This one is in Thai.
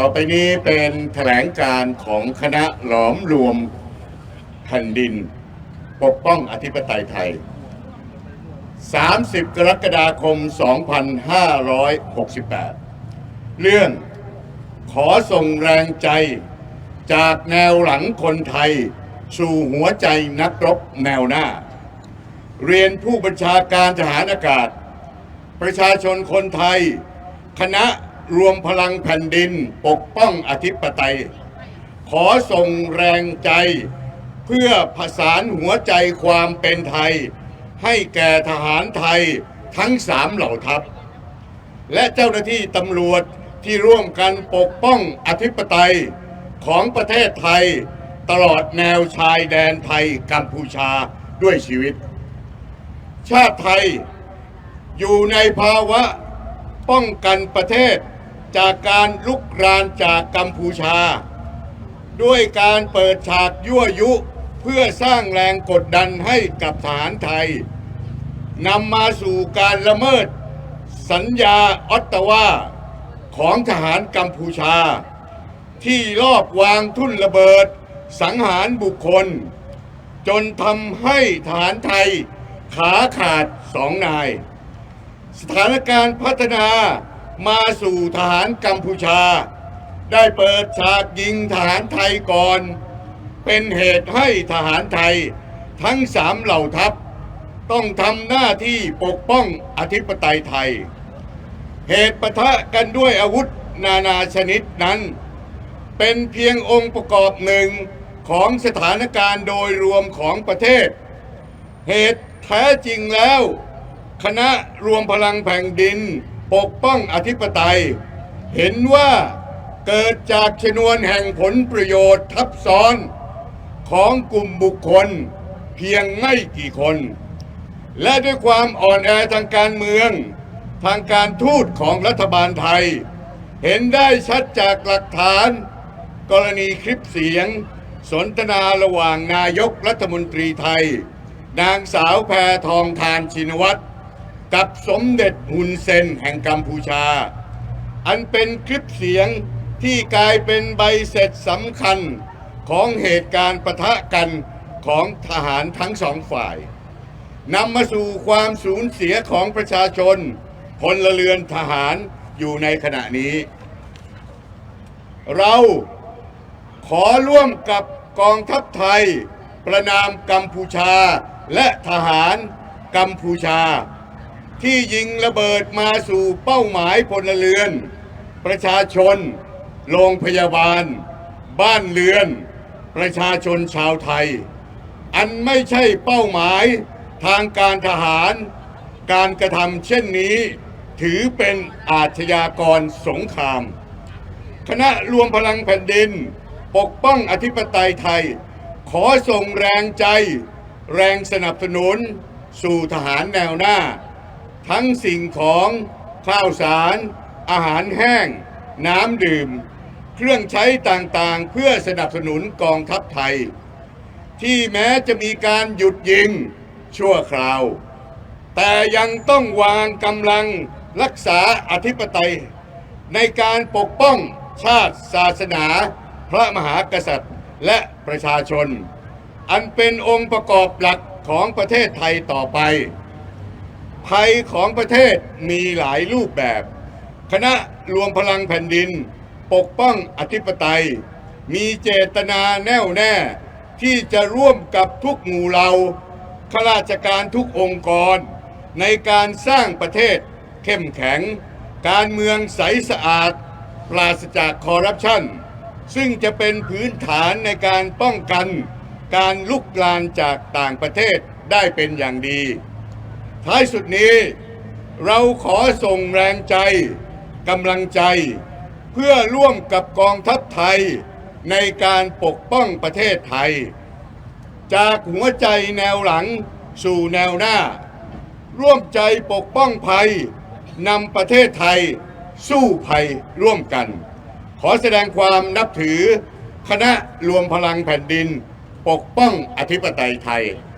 ต่อไปนี้เป็นแถลงการของคณะหลอมรวมแผ่นดิน ปกป้องอธิปไตยไทย 30 กรกฎาคม 2568 เรื่องขอส่งแรงใจจากแนวหลังคนไทย สู่หัวใจนักรบแนวหน้า เรียนผู้บัญชาการทหารอากาศ ประชาชนคนไทย คณะ รวมพลังแผ่นดินปกป้องอธิปไตย ขอส่งแรงใจ เพื่อผสานหัวใจความเป็นไทย ให้แก่ทหารไทยทั้งสามเหล่าทัพ และเจ้าหน้าที่ตำรวจที่ร่วมกันปกป้องอธิปไตยของประเทศไทยตลอดแนวชายแดนไทยกัมพูชาด้วยชีวิต ชาติไทยอยู่ในภาวะป้องกันประเทศ จากการลุกรานจากกัมพูชา ด้วยการเปิดฉากยั่วยุเพื่อสร้างแรงกดดันให้กับทหารไทยนำมาสู่การละเมิด สัญญาออตตาวาของทหารกัมพูชา ที่ลอบวางทุ่นระเบิดสังหารบุคคล จนทำให้ทหารไทยขาขาดสองนาย สถานการณ์พัฒนา มาสู่ทหารกัมพูชา ได้เปิดฉากยิงทหารไทยก่อน เป็นเหตุให้ทหารไทยทั้งสามเหล่าทัพ ต้องทำหน้าที่ปกป้องอธิปไตยไทย เหตุปะทะกันด้วยอาวุธนานาชนิดนั้น เป็นเพียงองค์ประกอบหนึ่งของสถานการณ์โดยรวมของประเทศ เหตุแท้จริงแล้ว คณะรวมพลังแผ่นดิน ปกป้องอธิปไตย เห็นว่าเกิดจากชนวนแห่งผลประโยชน์ทับซ้อนของกลุ่มบุคคลเพียงไม่กี่คน และด้วยความอ่อนแอทางการเมือง ทางการทูตของรัฐบาลไทย เห็นได้ชัดจากหลักฐาน กรณีคลิปเสียง สนทนาระหว่างนายกรัฐมนตรีไทย นางสาวแพทองทานชินวัตร กับสมเด็จฮุนเซนแห่งกัมพูชา อันเป็นคลิปเสียงที่กลายเป็นใบเสร็จสำคัญของเหตุการณ์ปะทะกันของทหารทั้งสองฝ่ายนำมาสู่ความสูญเสียของประชาชนพลเรือนทหารอยู่ในขณะนี้ เราขอร่วมกับกองทัพไทย ประนามกัมพูชาและทหารกัมพูชา ที่ยิงระเบิดมาสู่เป้าหมายพลเรือน ประชาชน โรงพยาบาล บ้านเรือน ประชาชนชาวไทย อันไม่ใช่เป้าหมายทางการทหาร การกระทำเช่นนี้ ถือเป็นอาชญากรสงคราม คณะรวมพลังแผ่นดิน ปกป้องอธิปไตยไทย ขอส่งแรงใจ แรงสนับสนุน สู่ทหารแนวหน้า ทั้งสิ่งของข้าวสาร อาหารแห้ง น้ำดื่ม เครื่องใช้ต่างๆ เพื่อสนับสนุนกองทัพไทย ที่แม้จะมีการหยุดยิงชั่วคราว แต่ยังต้องวางกำลังรักษาอธิปไตย ในการปกป้องชาติศาสนา พระมหากษัตริย์และประชาชน อันเป็นองค์ประกอบหลักของประเทศไทยต่อไป ภัยของประเทศมีหลายรูปแบบ คณะรวมพลังแผ่นดิน ปกป้องอธิปไตย มีเจตนาแน่วแน่ ที่จะร่วมกับทุกหมู่เหล่าข้าราชการทุกองค์กร ในการสร้างประเทศเข้มแข็ง การเมืองใสสะอาด ปราศจากคอร์รัปชันซึ่งจะเป็นพื้นฐานในการป้องกัน การลุกลานจากต่างประเทศได้เป็นอย่างดี ท้ายสุดนี้ เราขอส่งแรงใจกำลังใจ เพื่อร่วมกับกองทัพไทยในการปกป้องประเทศไทย จากหัวใจแนวหลังสู่แนวหน้า ร่วมใจปกป้องภัยนำประเทศไทยสู้ภัยร่วมกัน ขอแสดงความนับถือ คณะรวมพลังแผ่นดิน ปกป้องอธิปไตยไทย